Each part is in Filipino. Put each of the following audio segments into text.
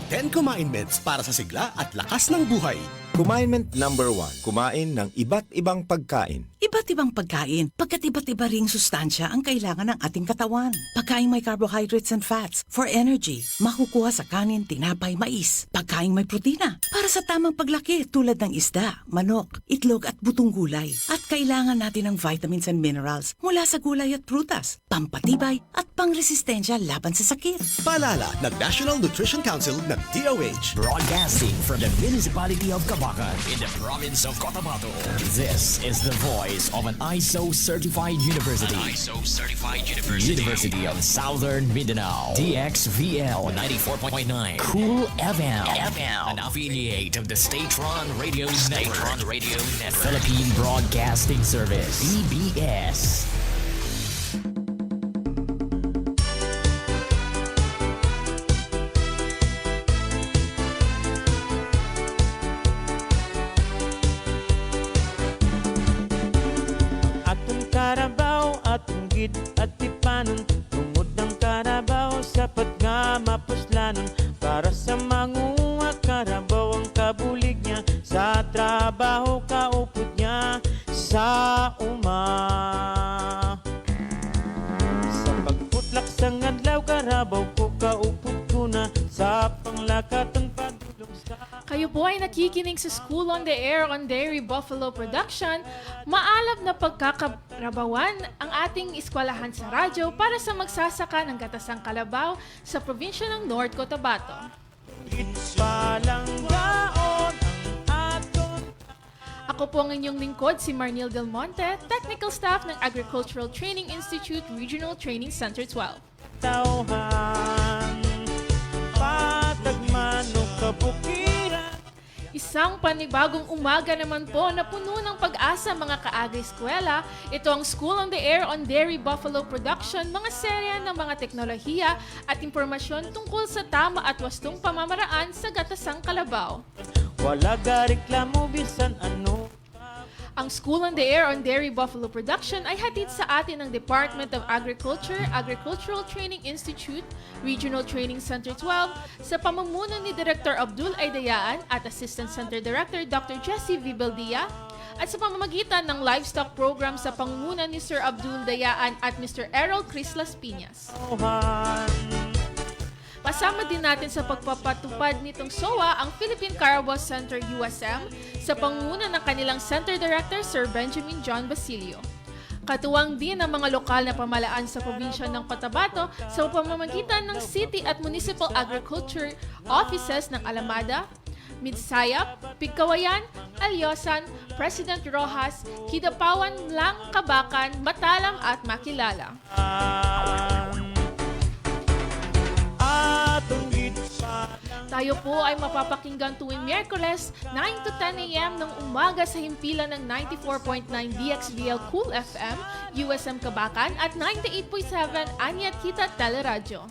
Sundin ang 10 Commandments para sa sigla at lakas ng buhay. Commandment number one, kumain ng iba't ibang pagkain. Iba't ibang pagkain, pagkat iba't iba ring sustansya ang kailangan ng ating katawan. Pagkain may carbohydrates and fats for energy, makukuha sa kanin, tinapay, mais. Pagkain may protina, para sa tamang paglaki tulad ng isda, manok, itlog at butong gulay. At kailangan natin ng vitamins and minerals mula sa gulay at prutas, pampatibay at pangresistensya laban sa sakit. Paalala ng National Nutrition Council ng DOH. Broadcasting from the municipality of In the province of Cotabato. This is the voice of an ISO certified university. ISO certified university. University of Southern Mindanao. DXVL 94.9. Cool FM. FM. An affiliate of the Statron Radio Statron Network. Radio Network. Philippine Broadcasting Service. PBS. Kayo po ay nakikinig sa School on the Air on Dairy Buffalo Production. Maalab na pagkakarabawan ang ating eskwelahan sa radyo para sa magsasaka ng gatasang kalabaw sa probinsya ng North Cotabato. Ako po ang inyong lingkod, si Marnil Del Monte, Technical Staff ng Agricultural Training Institute Regional Training Center 12. tauhan Patagman o kabukiran Isang panibagong umaga naman po na puno ng pag-asa mga kaaga-eskwela. Ito ang School on the Air on Dairy Buffalo Production, mga serya ng mga teknolohiya at impormasyon tungkol sa tama at wastong pamamaraan sa gatasang kalabaw. Wala ga reklamo bisan ano Ang School on the Air on Dairy Buffalo Production ay hatid sa atin ng Department of Agriculture, Agricultural Training Institute, Regional Training Center 12 sa pamumuno ni Director Abdul Aydayaan at Assistant Center Director Dr. Jesse Vibaldia at sa pamamagitan ng livestock program sa pangunguna ni Sir Abdul Dayaan at Mr. Errol Chris Las Piñas. tauhan Kasama din natin sa pagpapatupad nitong SOA ang Philippine Carabao Center USM sa pangunguna ng kanilang Center Director Sir Benjamin John Basilio. Katuwang din ang mga lokal na pamalaan sa probinsya ng Cotabato sa pamamagitan ng City at Municipal Agriculture Offices ng Alamada, Midsayap, Pigkawayan, Alyosan, President Rojas, Kidapawan, Lang, Kabakan, Matalam at Makilala. Gitpalang Tayo po ay mapapakinggan tuwing Miyerkules 9 to 10 a.m. ng umaga sa himpilan ng 94.9 DXVL Cool FM, USM Kabakan at 98.7 Anyat Kita Teleradyo.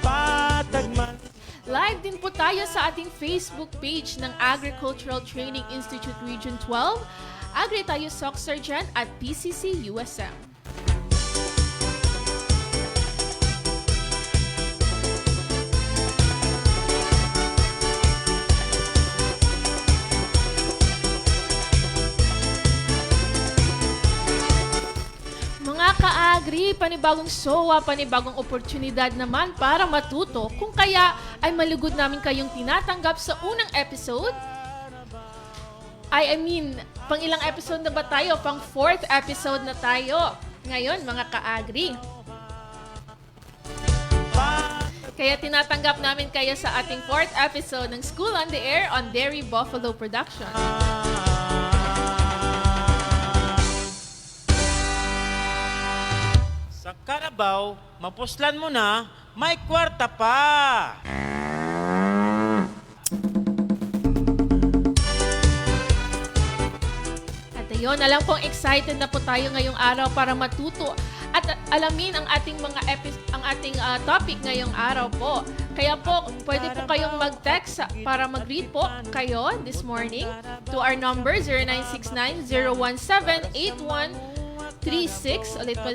patagman Live din po tayo sa ating Facebook page ng Agricultural Training Institute Region 12, Agri tayo Soc Sergeant at PCC USM. Ka-agri, panibagong SOA, panibagong oportunidad naman para matuto kung kaya ay malugod namin kayong tinatanggap sa unang episode. I, I mean, pang ilang episode na ba tayo? Pang fourth episode na tayo. Ngayon, mga ka-agri. Kaya tinatanggap namin kayo sa ating fourth episode ng School on the Air on Dairy Buffalo Production. Karabaw, mapuslan mo na, may kwarta pa. At ayun, alam kong excited na po tayo ngayong araw para matuto at alamin ang ating mga epi- ang ating ah, topic ngayong araw po. Kaya po, pwede po kayong mag-text para mag-read po kayo this morning to our number 0969-017-81 Ulit po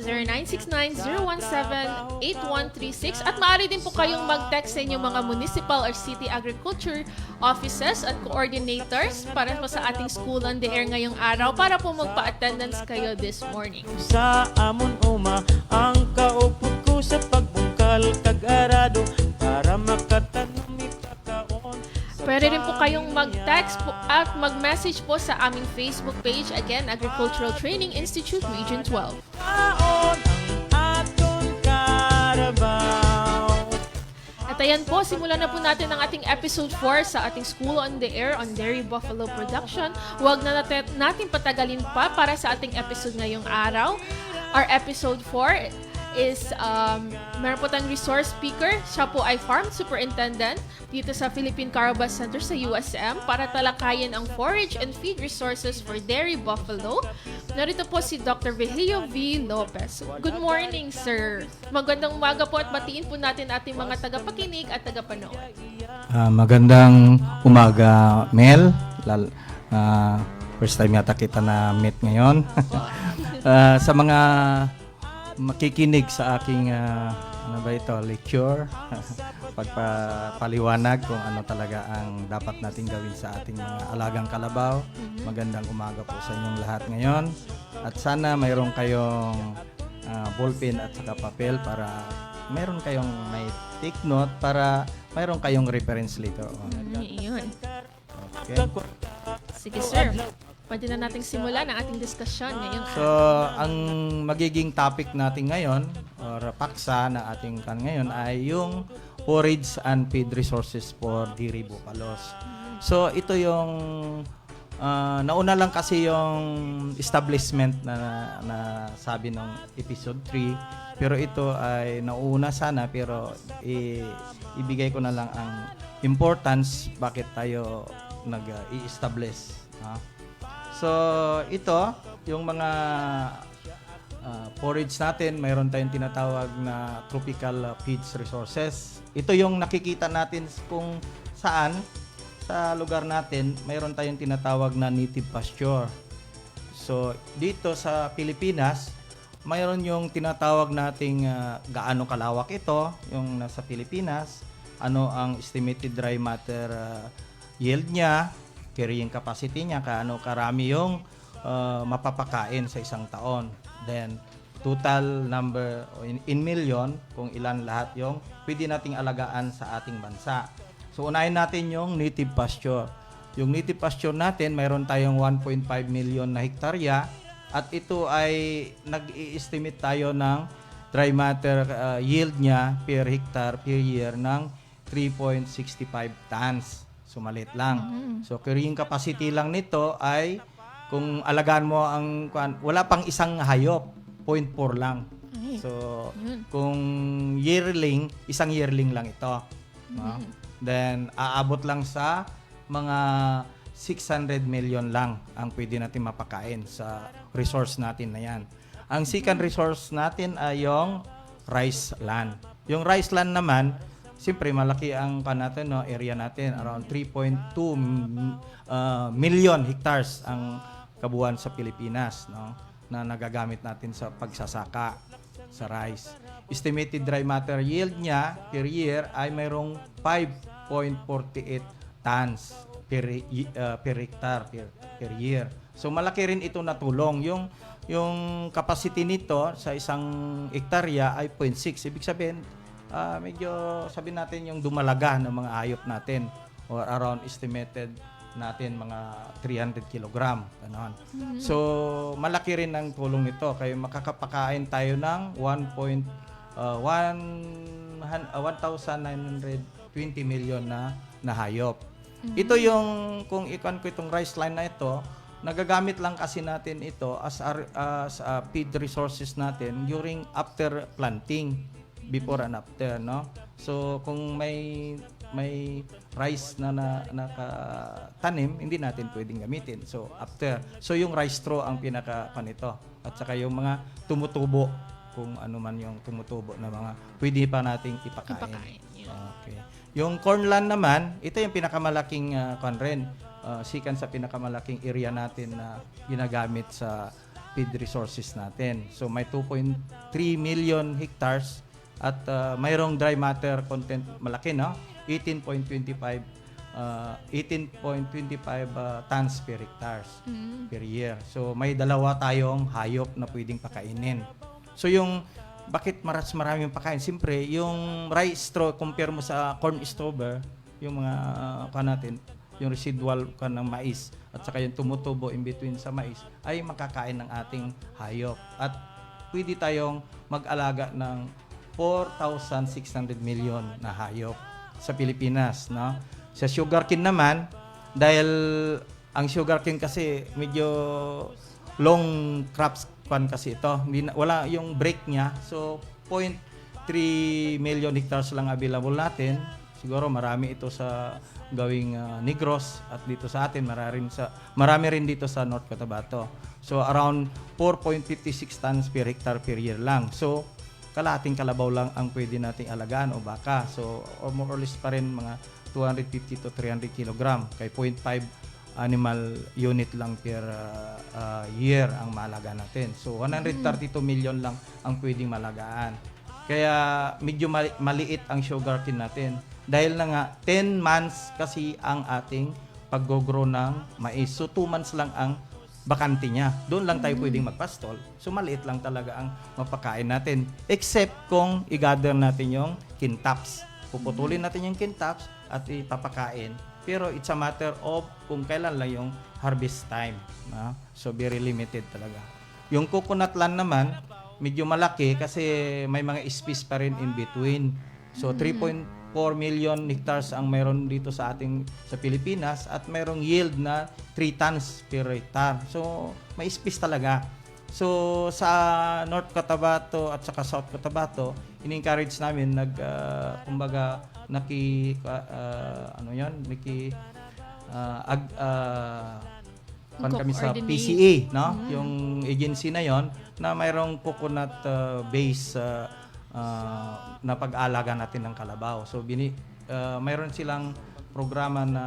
0969-0178-8136. At maaari din po kayong mag-text sa inyong mga municipal or city agriculture offices at coordinators para po sa ating school on the air ngayong araw para po magpa-attendance kayo this morning. Sa amon uma Ang kaupod ko sa pagbungkal Kag-arado Para Pwede rin po kayong mag-text po at mag-message po sa aming Facebook page. Again, Agricultural Training Institute Region 12. Kaon ang aton karabaw At ayan po, simulan na po natin ang ating episode 4 sa ating School on the Air on Dairy Buffalo Production. Huwag na natin, natin patagalin pa para sa ating episode ngayong araw. Our episode 4 is, um, meron po tayong resource speaker. Siya po ay Farm Superintendent dito sa Philippine Carabas Center sa USM para talakayin ang forage and feed resources for dairy buffalo. Narito po si Dr. Virgilio V. Lopez. Good morning, sir. Magandang umaga po at batiin po natin ating mga tagapakinig at tagapanood. Ah, magandang umaga, Mel. Lal, ah, first time yata kita na meet ngayon. Ah, sa mga makikinig sa aking ah, ano ba ito, lecture, pagpapaliwanag kung ano talaga ang dapat nating gawin sa ating mga alagang kalabaw. Magandang umaga po sa inyong lahat ngayon. At sana mayroon kayong ah, ballpen at saka papel para mayroon kayong may take note para mayroon kayong reference later on. Mm, Iyon. Okay? Sige, sir. Pwede na nating simulan ang ating diskusyon ngayong So, ang magiging topic natin ngayon or paksa na ating kan ngayon ay yung forage and feed resources for dairy buffaloes. So, ito yung ah, nauna lang kasi yung establishment na, na sabi ng episode 3 pero ito ay nauna sana pero i- ibigay ko na lang ang importance bakit tayo nag-i-establish. ah. So, ito, yung mga ah, forage natin, mayroon tayong tinatawag na tropical ah, feeds resources. Ito yung nakikita natin kung saan sa lugar natin, mayroon tayong tinatawag na native pasture. So, dito sa Pilipinas, mayroon yung tinatawag nating ah, gaano kalawak ito, yung nasa Pilipinas, ano ang estimated dry matter ah, yield niya, carrying capacity niya, kaano karami yung ah, mapapakain sa isang taon. Then, total number in, in million, kung ilan lahat yung pwede nating alagaan sa ating bansa. So, unahin natin yung native pasture. Yung native pasture natin, mayroon tayong 1.5 million na hektarya at ito ay nag-i-estimate tayo ng dry matter uh, yield niya per hectare per year ng 3.65 tons. So maliit lang. So carrying capacity lang nito ay kung alagaan mo ang kuan- wala pang isang hayop, 0.4 lang. So kung yearling, isang yearling lang ito. no? Then aabot lang sa mga 600 million lang ang pwede natin mapakain sa resource natin na yan. Ang second resource natin ay yung rice land. Yung rice land naman, siyempre malaki ang kan natin, no, area natin, around 3.2 m- uh, million hectares ang kabuuan sa Pilipinas, no, na nagagamit natin sa pagsasaka sa rice. Estimated dry matter yield niya per year ay mayroong 5.48 tons per uh, per hectare per, per year. So malaki rin ito na tulong. Yung yung capacity nito sa isang hektarya ay 0.6. Ibig sabihin, ah, medyo sabi natin yung dumalaga ng mga hayop natin or around estimated natin mga 300 kilogram. Ganon. So, malaki rin ang tulong nito. Kaya makakapakain tayo ng 1. Uh, 1, uh, 1,920 million na, na hayop. Ito yung, kung ikan ko itong rice line na ito, nagagamit lang kasi natin ito as, our- as uh, feed resources natin during after planting, before and after, no? So, kung may may rice na, na nakatanim, hindi natin pwedeng gamitin. So, after. So, yung rice straw ang pinaka panito. At saka yung mga tumutubo, kung ano man yung tumutubo na mga pwede pa nating ipakain. Ipakain, yun. Okay. Yung cornland naman, ito yung pinakamalaking uh, rin. Uh, sikan sa pinakamalaking area natin na ginagamit sa feed resources natin. So may 2.3 million hectares at uh, mayroong dry matter content malaki no 18.25 uh, 18.25 uh, tons per hectares per year. So may dalawa tayong hayop na pwedeng pakainin. So yung bakit maras maraming pakain? Siyempre, yung rice straw compare mo sa corn stover, yung mga uh, natin, yung residual kan ng mais at saka yung tumutubo in between sa mais ay makakain ng ating hayop. At pwede tayong mag-alaga ng 4,600 million na hayop sa Pilipinas, no? Sa sugarcane naman, dahil ang sugarcane kasi medyo long crops pan kasi ito. Hindi na, wala yung break niya. So, 0.3 million hectares lang available natin. Siguro marami ito sa gawing ah, Negros at dito sa atin marami sa marami rin dito sa North Cotabato. So around 4.56 tons per hectare per year lang. So kalating kalabaw lang ang pwede nating alagaan o baka. So or more or less pa rin mga 250 to 300 kilogram kay 0.5 animal unit lang per uh, uh, year ang malaga natin. So 132 million lang ang pwedeng malagaan. Kaya medyo mali- maliit ang sugarcane natin. Dahil na nga 10 months kasi ang ating pag-grow ng mais. So 2 months lang ang bakante niya. Doon lang tayo pwedeng magpastol. So maliit lang talaga ang mapakain natin. Except kung i-gather natin yung kintaps. Puputulin natin yung kintaps at ipapakain. Pero it's a matter of kung kailan lang yung harvest time. No? So very limited talaga. Yung coconut land naman, medyo malaki kasi may mga space pa rin in between. So 3.4 million hectares ang mayroon dito sa ating sa Pilipinas at mayroong yield na 3 tons per hectare. So may space talaga. So sa North Cotabato at saka South Cotabato, in-encourage namin nag ah, kumbaga naki ah, ano 'yon, naki ah, ag, pan kami sa. PCA, no? Yung agency na 'yon na mayroong coconut uh, base uh, uh, na pag-alaga natin ng kalabaw. So bini uh, mayroon silang programa na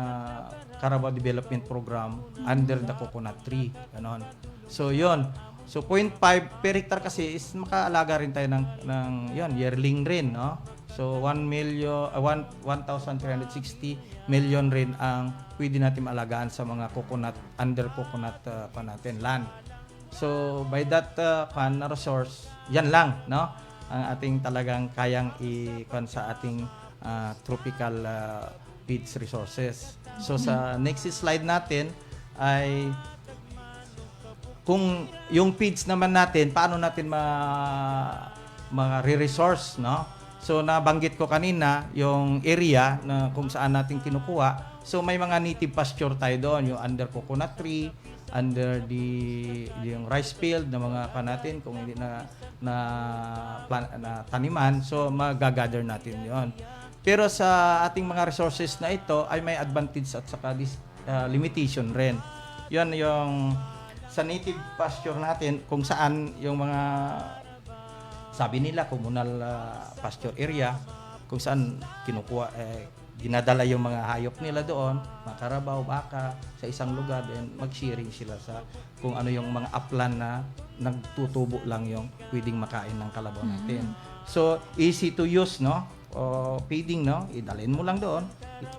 Carabao Development Program under the coconut tree, ganon. So 'yon. So 0.5 per hectare kasi is makaalaga rin tayo ng ng 'yon, yearling rin, no? So 1 million uh, 1 1,360 million rin ang pwede natin maalagaan sa mga coconut under coconut uh, pa natin land. So by that uh, pan resource, yan lang, no? Ang ating talagang kayang i sa ating uh, tropical uh, feeds resources. So sa next slide natin ay kung yung feeds naman natin, paano natin ma mga re-resource, no? So nabanggit ko kanina yung area na kung saan natin kinukuha. So may mga native pasture tayo doon, yung under coconut tree, under the yung rice field na mga pa natin kung hindi na na, plan, na taniman. So magagather natin 'yon. Pero sa ating mga resources na ito ay may advantage at saka dis, uh, limitation rin. 'Yon yung sa native pasture natin kung saan yung mga sabi nila communal uh, pasture area kung saan kinukuha eh, dinadala yung mga hayop nila doon, mga karabaw, baka sa isang lugar then mag-sharing sila sa kung ano yung mga upland na nagtutubo lang yung pwedeng makain ng kalabaw natin. So easy to use no? O feeding no? Idalhin mo lang doon,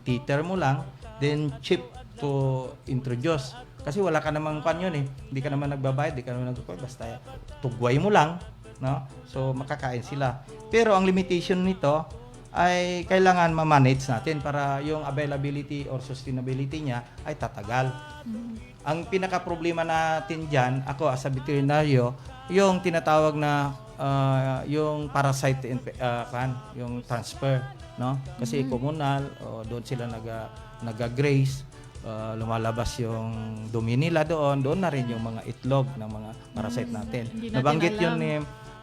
titer mo lang, then cheap to introduce. Kasi wala ka namang kwan yun eh. Hindi ka naman nagbabayad, hindi ka naman nagbabayad. Basta tugway mo lang, no? So makakain sila. Pero ang limitation nito ay kailangan ma-manage natin para yung availability or sustainability niya ay tatagal. Ang pinaka problema natin diyan, ako as a veterinaryo, yung tinatawag na ah, yung parasite ah, kan, yung transfer, no? Kasi communal, o doon sila naga naga-graze, ah, lumalabas yung dumi nila doon, doon na rin yung mga itlog ng mga parasite natin. Hindi natin Nabanggit yun alam. ni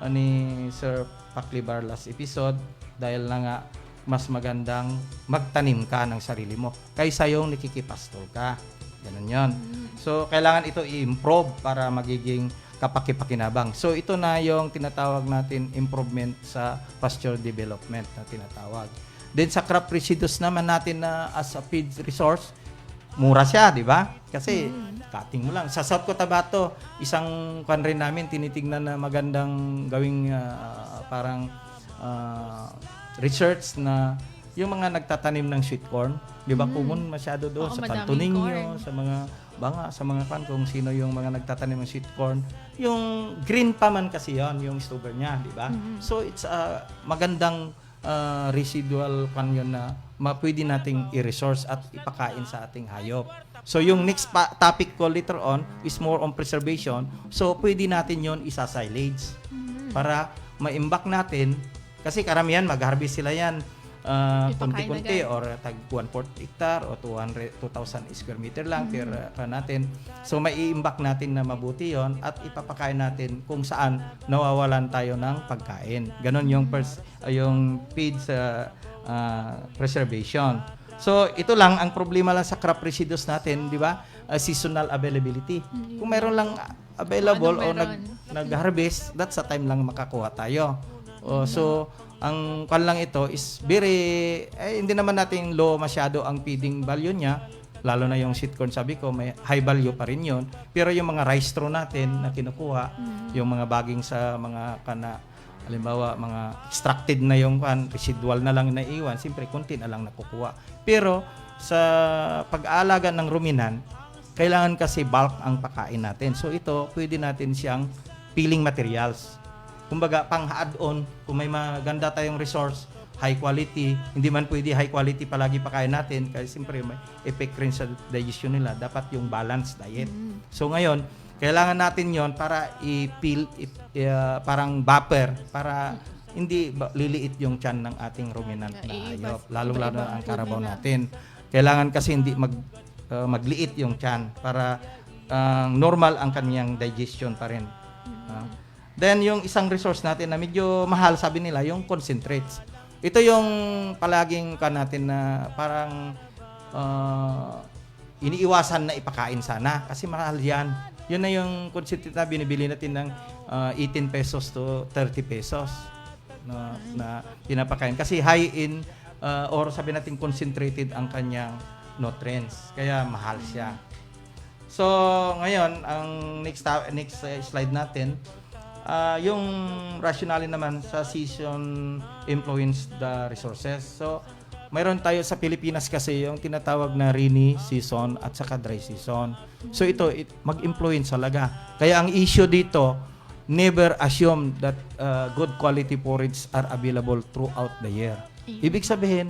uh, ni Sir Paklibar last episode dahil na nga mas magandang magtanim ka ng sarili mo kaysa yung nakikipastol ka. Ganun yun. So, kailangan ito i-improve para magiging kapakipakinabang. So, ito na yung tinatawag natin improvement sa pasture development na tinatawag. Then, sa crop residues naman natin na as a feed resource, mura siya, di ba? Kasi cutting mo lang. Sa South Cotabato, isang kan rin namin tinitingnan na magandang gawing ah, parang ah, research na yung mga nagtatanim ng sweet corn, di ba? Common masyado doon Oo, sa Tanto Niño, sa mga banga, sa mga kan kung sino yung mga nagtatanim ng sweet corn. Yung green pa man kasi yon yung stubber niya, di ba? So it's a magandang uh, residual kan yun na pwede nating i-resource at ipakain sa ating hayop. So yung next pa- topic ko later on is more on preservation. So pwede natin yon isa-silage para maimbak natin kasi karamihan mag-harvest sila yan uh, konti-konti agad. or tag 1 hectare o 200 2,000 square meter lang per uh, natin. So maiimbak natin na mabuti yon at ipapakain natin kung saan nawawalan tayo ng pagkain. Ganon yung pers- uh, yung feed sa uh, preservation. So ito lang ang problema lang sa crop residues natin, di ba? Uh, seasonal availability. Kung meron lang available Kung o ano nag nag-harvest, that's the time lang makakuha tayo. O, so, ang kan lang ito is very, eh, hindi naman natin low masyado ang feeding value niya. Lalo na yung sweet corn, sabi ko, may high value pa rin yun. Pero yung mga rice straw natin na kinukuha, yung mga baging sa mga kana, halimbawa, mga extracted na yung kan, residual na lang na iwan, siyempre, konti na lang nakukuha. Pero, sa pag-aalaga ng ruminan, kailangan kasi bulk ang pakain natin. So ito, pwede natin siyang peeling materials. Kumbaga, pang add-on, kung may maganda tayong resource, high quality, hindi man pwede high quality palagi pakain natin kasi siyempre may effect rin sa digestion nila. Dapat yung balanced diet. So ngayon, kailangan natin yon para i-peel, uh, parang buffer, para hindi ba- liliit yung tiyan ng ating ruminant na hayop. Lalong-lalo iba-iba ang karabaw natin. Kailangan kasi hindi mag uh, magliit yung tiyan para uh, normal ang kaniyang digestion pa rin. Ah. then yung isang resource natin na medyo mahal sabi nila yung concentrates. Ito yung palaging ka natin na parang uh, iniiwasan na ipakain sana kasi mahal yan. Yun na yung concentrate na binibili natin ng uh, 18 pesos to 30 pesos na, na pinapakain. Kasi high in uh, or sabi natin concentrated ang kanyang nutrients. Kaya mahal siya. So, ngayon, ang next next uh, slide natin, ah, yung rationale naman sa season influence the resources. So, mayroon tayo sa Pilipinas kasi yung tinatawag na rainy season at saka dry season. So, ito it, mag-influence talaga. Kaya ang issue dito, never assume that uh, good quality forage are available throughout the year. Ibig sabihin,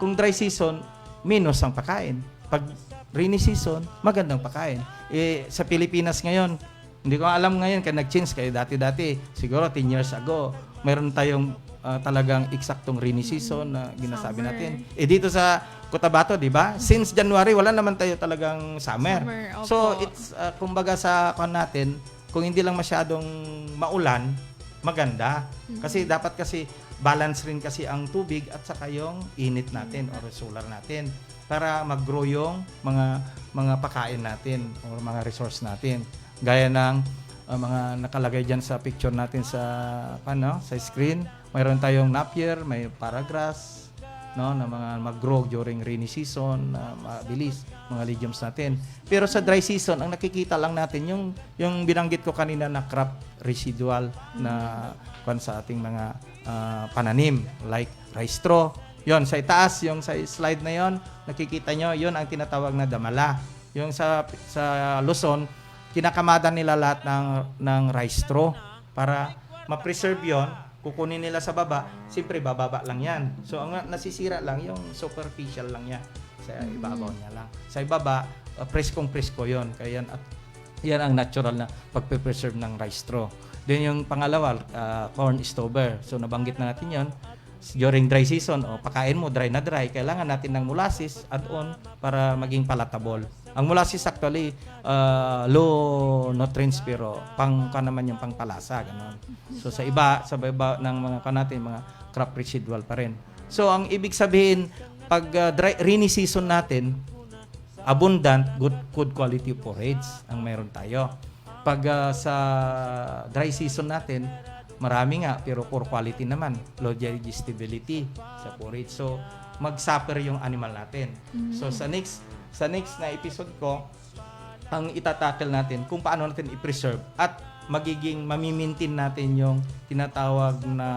kung dry season, minus ang pagkain. Pag rainy season, magandang pagkain. Eh, sa Pilipinas ngayon, hindi ko alam ngayon kaya nag-change kayo dati-dati. Siguro 10 years ago, mayroon tayong ah, talagang eksaktong rainy season na ginasabi Summer. natin. Eh dito sa Cotabato, 'di ba? Since January wala naman tayo talagang summer. Summer, opo. so it's ah, kumbaga sa kan natin, kung hindi lang masyadong maulan, maganda. Kasi dapat kasi balance rin kasi ang tubig at saka yung init natin or solar natin para mag-grow yung mga mga pakain natin or mga resource natin. Gaya ng uh, mga nakalagay diyan sa picture natin sa ano, sa screen. Mayroon tayong napier, may paragrass, no, na mga mag-grow during rainy season, na mabilis mga legumes natin. Pero sa dry season, ang nakikita lang natin yung yung binanggit ko kanina na crop residual na kwan sa ating mga ah, pananim like rice straw. Yon sa itaas, yung sa slide na yon, nakikita nyo, yon ang tinatawag na damala. Yung sa sa Luzon, kinakamada nila lahat ng ng rice straw para ma-preserve yon kukunin nila sa baba, siyempre bababa lang yan. So ang nasisira lang yung superficial lang niya sa ibabaw niya lang. Sa ibaba, uh, preskong presko yon. Kaya yan at yan ang natural na pagpe-preserve ng rice straw. Then yung pangalawa, uh, corn stover. So nabanggit na natin yon during dry season, o pakain mo dry na dry, kailangan natin ng molasses add-on para maging palatable. Ang molasses actually uh, low nutrients pero pang ka naman yung pangpalasa ganun. So sa iba sa iba ng mga ka natin mga crop residual pa rin. So ang ibig sabihin pag uh, dry, rainy season natin abundant good good quality forage ang meron tayo. Pag uh, sa dry season natin marami nga pero poor quality naman. Low digestibility sa forage so mag-suffer yung animal natin. So sa next sa next na episode ko, ang itatackle natin kung paano natin i-preserve at magiging mamimintin natin yung tinatawag na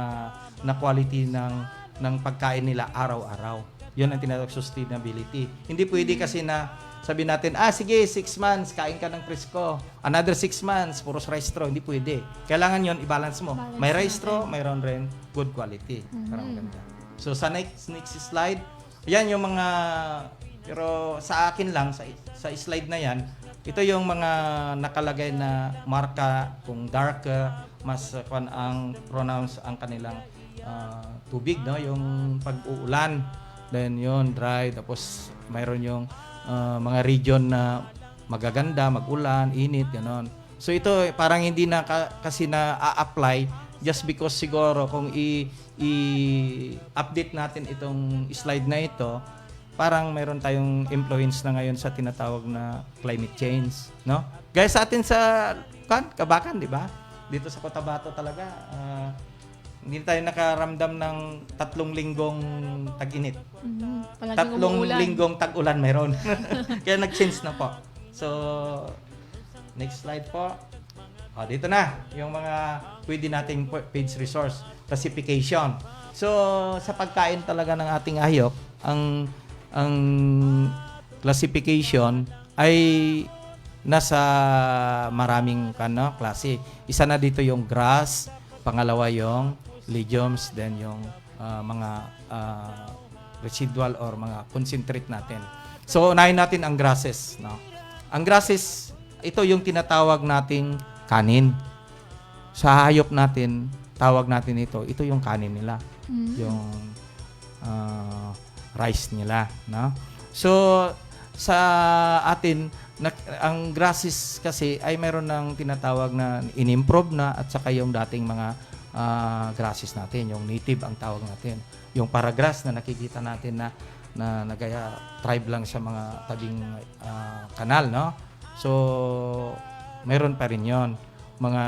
na quality ng ng pagkain nila araw-araw. 'Yun ang tinatawag sustainability. Hindi pwede kasi na sabi natin, ah sige, 6 months, kain ka ng presko. Another 6 months, puros rice straw. Hindi pwede. Kailangan yon i-balance mo. Balance May rice straw, mayroon rin good quality. Parang ganda. So sa next next slide, yan yung mga pero sa akin lang sa sa slide na yan, ito yung mga nakalagay na marka kung darker mas uh, kwan ang pronounce ang kanilang ah, tubig no yung pag-uulan then yon dry tapos mayroon yung ah, mga region na magaganda magulan init ganon so ito parang hindi na ka- kasi na a-apply just because siguro kung i i-update natin itong slide na ito parang mayroon tayong influence na ngayon sa tinatawag na climate change, no? Gaya sa atin sa kan, Kabakan, di ba? Dito sa Cotabato talaga, ah, hindi tayo nakaramdam ng tatlong linggong tag-init. Mhm. Palaging Tatlong umuulan. linggong tag-ulan mayroon. Kaya nag-change na po. So, next slide po. O, dito na, yung mga pwede nating page resource, classification. So, sa pagkain talaga ng ating hayop, ang ang classification ay nasa maraming ano, klase. Isa na dito yung grass, pangalawa yung legumes, then yung ah, mga ah, residual or mga concentrate natin. So, unahin natin ang grasses. No? Ang grasses, ito yung tinatawag nating kanin. Sa hayop natin, tawag natin ito, ito yung kanin nila. Yung ah, rice nila. No? So, sa atin, na, ang grasses kasi ay mayroon ng tinatawag na in-improve na at saka yung dating mga ah, grasses natin, yung native ang tawag natin. Yung paragrass na nakikita natin na na nagaya tribe lang sa mga tabing ah, kanal, no? So, meron pa rin 'yon. Mga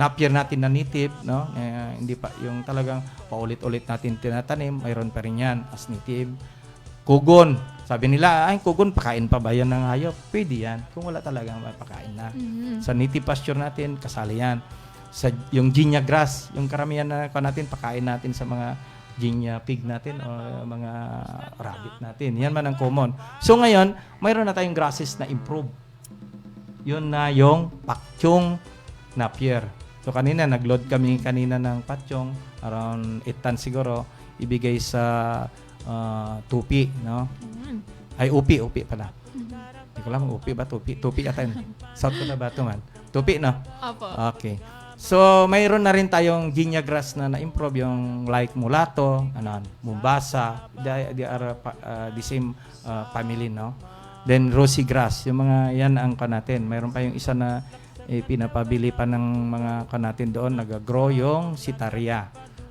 napier natin na native, no? Eh, hindi pa yung talagang paulit-ulit natin tinatanim, mayroon pa rin 'yan as native. Kugon. Sabi nila, ay, kugon, pakain pa ba yan ng hayop? Pwede yan. Kung wala talagang mapakain na. Sa native pasture natin, kasali yan. Sa, yung ginya grass, yung karamihan na ka natin, pakain natin sa mga ginya pig natin o mga rabbit natin. Yan man ang common. So ngayon, mayroon na tayong grasses na improve. Yun na yung pakchong napier. So kanina, nag-load kami kanina ng patchong, around 8 tons siguro, ibigay sa ah, tupi, no? Ay, upi, upi pala. Hindi ko alam, upi ba? Tupi? Tupi ata yun. South Cotabato man. Tupi, no? Apo. Okay. So, mayroon na rin tayong ginya grass na na-improve yung like mulato, ano, mumbasa, they, they are pa- uh, the same uh, family, no? Then rosy grass, yung mga yan ang kanatin. Mayroon pa yung isa na eh, pinapabili pa ng mga kanatin doon, nag-grow yung sitaria.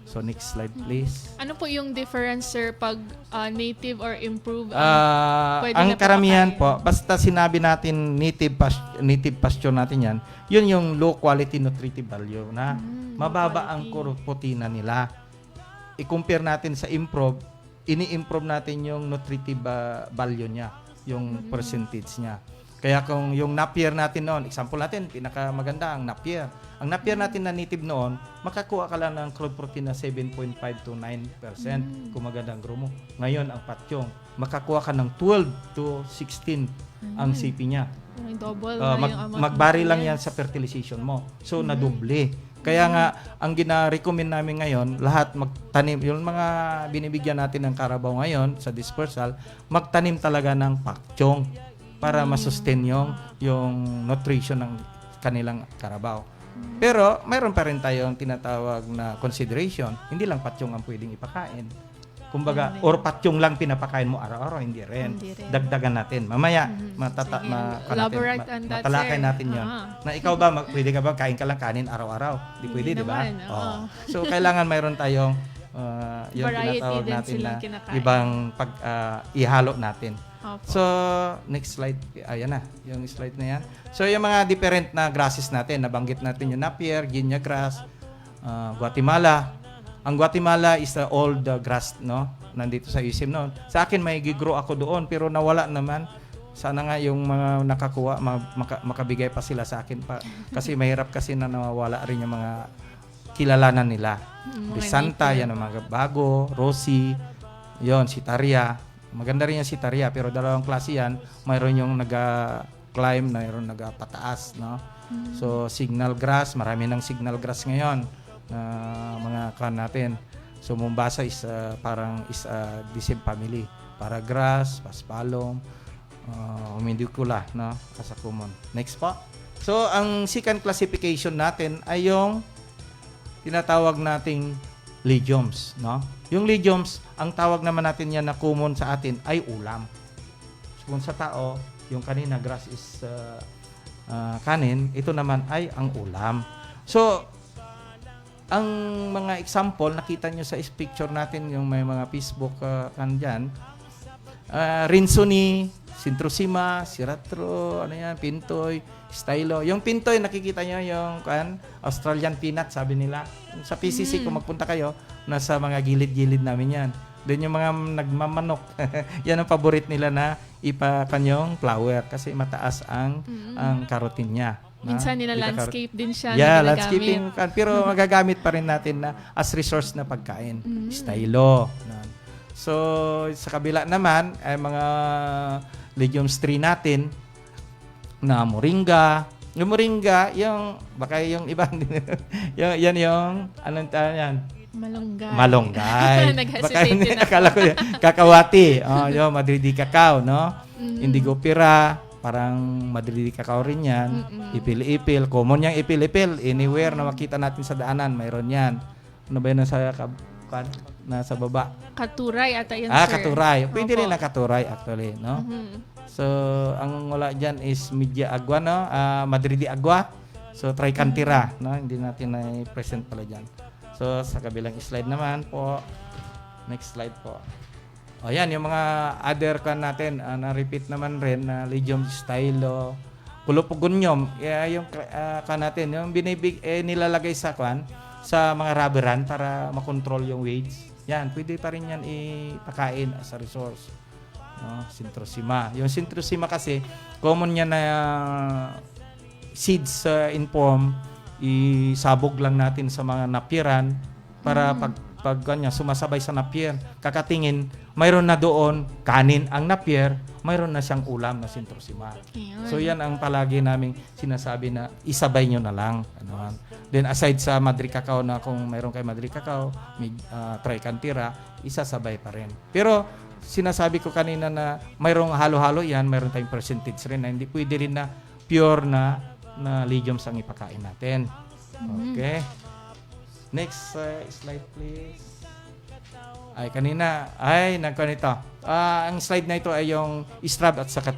So, next slide please. Ano po yung difference, sir, pag ah, native or improved? Ah, pwede ang na karamihan po, basta sinabi natin native pas- native pasture natin yan, yun yung low quality nutritive value na Mm, mababa ang protina nila. I-compare natin sa improve, ini-improve natin yung nutritive ah, value niya, yung Mm. percentage niya. Kaya kung yung napier natin noon, example natin, pinakamaganda ang napier. Ang napier natin na native noon, makakuha ka lang ng crude protein na 7.5 to 9% kung maganda ang grow mo. Ngayon, ang patyong, makakuha ka ng 12 to 16 ang CP niya. Double Uh, mag, magbari ng lang yan sa fertilization mo. So, nadoble. Kaya nga, ang gina-recommend namin ngayon, lahat magtanim, yung mga binibigyan natin ng Carabao ngayon sa dispersal, magtanim talaga ng pakchong para masustain yung, yung nutrition ng kanilang Carabao. Pero, mayroon pa rin tayong tinatawag na consideration. Hindi lang patsyong ang pwedeng ipakain. Kumbaga, or patsyong lang pinapakain mo araw-araw, hindi rin. Hindi rin. Dagdagan natin. Mamaya, matata, Sige, ma, elaborate natin, on that, matalakay sir. natin yon. Ah. Na ikaw ba, mag, pwede ka ba kain ka lang kanin araw-araw? Di Hindi pwede, di ba? naman, oo. So, kailangan mayroon tayong uh, yung Variety tinatawag din natin silang na kinakain. ibang pag ah, ihalo natin. Opo. So, next slide. Ayan na, yung slide na yan. So, yung mga different na grasses natin, nabanggit natin yung Napier, Guinea grass, ah, Guatemala. Ang Guatemala is the old uh, grass, no? Nandito sa isim noon. Sa akin, may gigrow ako doon, pero nawala naman. Sana nga yung mga nakakuha, ma- maka- makabigay pa sila sa akin pa. Kasi mahirap kasi na nawawala rin yung mga kilalanan nila. Mm, Di mga Santa, native. yan ang mga bago, Rosie, yon si Taria. Maganda rin yan si Taria, pero dalawang klase yan. Mayroon yung naga-climb, mayroon naga-pataas, no? So, signal grass, marami ng signal grass ngayon na mga kan natin. So, Mombasa is uh, parang is uh, the same family. Para grass, paspalong, uh, humidicula, no? Kasakumon. Next po. So, ang second classification natin ay yung tinatawag nating legumes, no? Yung legumes, ang tawag naman natin yan na common sa atin ay ulam. Kung sa tao, yung kanina grass is uh, uh, kanin, ito naman ay ang ulam. So, ang mga example, nakita nyo sa picture natin, yung may mga Facebook uh, kan dyan, uh, Rinsuni, Sintrosima, Siratro, ano yan, Pintoy, Stylo. Yung Pintoy, nakikita nyo yung kan, Australian peanut, sabi nila. Sa PCC, kung magpunta kayo, nasa mga gilid-gilid namin yan. Doon yung mga nagmamanok. yan ang paborit nila na ipakanyong flower kasi mataas ang ang carotene niya. na Minsan nila landscape din siya Yeah, na landscaping kan pero magagamit pa rin natin na as resource na pagkain. Stylo. Nan. So, sa kabila naman ay mga legumes tree natin na moringa. Yung moringa, yung baka yung iba yung yan yung anong tawag yan? Malunggay. Nag-hesitate Baka ako. akala ko yan. Kakawati. Oh, yung Madridi cacao, no? Mm. Indigo pira, parang Madridi cacao rin yan. Ipil-ipil. Common yung ipil-ipil. Anywhere na makita natin sa daanan, mayroon yan. Ano ba yun nasa, kab- nasa baba? Katuray ata yan, ah, sir. katuray. Pwede Opo. rin na katuray actually, no? Mhm. So, ang wala dyan is media agua, no? Ah, Madridi agua. So, tricantira, no? Hindi natin na-present pala dyan. So, sa kabilang slide naman po. Next slide po. O yan, yung mga other kan natin, ah, na-repeat naman rin na legium stylo, kulupugonyom, yeah, yung uh, kan natin, yung binibig, eh, nilalagay sa kwan, sa mga rubberan para makontrol yung weights. Yan, pwede pa rin yan ipakain as a resource. No sintrosima. Yung sintrosima kasi common niya na uh, seeds uh, in form isabog lang natin sa mga napieran para pag pag kanya sumasabay sa napier. Kakatingin mayroon na doon kanin ang napier mayroon na siyang ulam na sintrosima Ayun. So yan ang palagi naming sinasabi na isabay nyo na lang. Ano. Then aside sa Madri Cacao na kung mayroon kay Madri Cacao, may uh, Tricantira, isasabay pa rin. Pero sinasabi ko kanina na mayroong halo-halo yan, mayroon tayong percentage rin na hindi pwede rin na pure na na legumes ang ipakain natin. Okay. Next uh, slide please. Ay kanina ay nagkanito. Ah, ang slide na ito ay yung strab at saka